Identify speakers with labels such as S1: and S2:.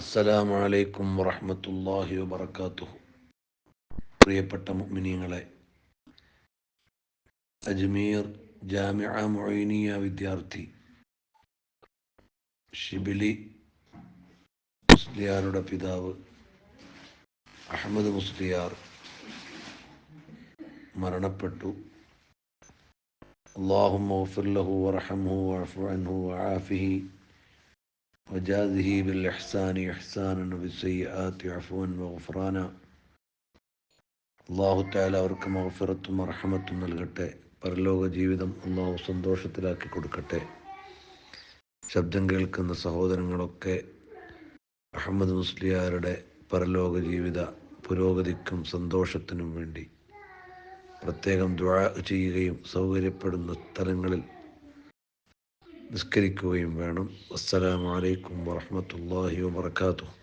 S1: അസ്സലാമു അലൈക്കും വറഹമത്തല്ലാഹി വബർക്കാത്തുഹു പ്രിയപ്പെട്ട മുഗ്മിനിയങ്ങളെ അജ്മീർ ജാമിഅ മൊയ്നിയ വിദ്യാർത്ഥി ഷിബിലി മുസ്ലിയാരുടെ പിതാവ് അഹമ്മദ് മുസ്ലിയാർ മരണപ്പെട്ടു. അള്ളാഹു വറഹമുഹു വഅഫു അൻഹു വഅഫിഹി وجازه بالإحسان إحسانا وبالسيئات عفوا وغفرانا അള്ളാഹു താല അവർക്ക് മഹഫിറത്തും അർഹമത്തും നൽകട്ടെ പരലോക ജീവിതം അള്ളാഹു സന്തോഷത്തിലാക്കി കൊടുക്കട്ടെ ശബ്ദം കേൾക്കുന്ന സഹോദരങ്ങളൊക്കെ അഹമ്മദ് മുസ്ലിയാരുടെ പരലോക ജീവിത പുരോഗതിക്കും സന്തോഷത്തിനും വേണ്ടി പ്രത്യേകം ദ്വാ ചെയ്യുകയും സൗകര്യപ്പെടുന്ന സ്ഥലങ്ങളിൽ നിസ്കരിക്കുകയും വേണം അസ്സലാമു അലൈക്കും വറഹ്മത്തുള്ളാഹി വബറകാതുഹു